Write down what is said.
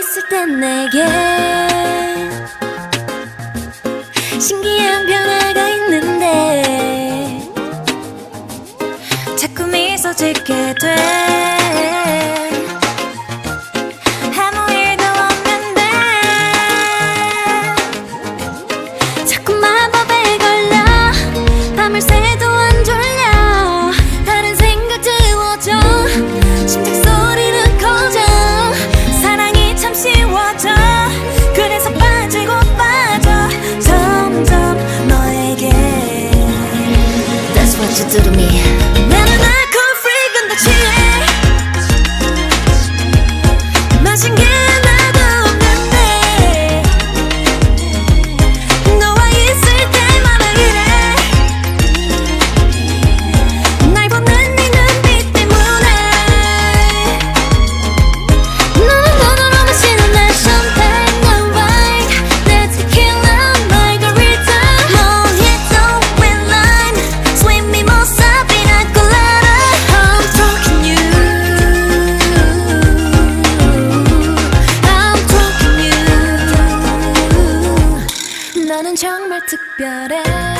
있을 땐 내게. 신기한 변화가 있는데 자꾸 미소 짓게 돼. do to me? 너는 정말 특별해.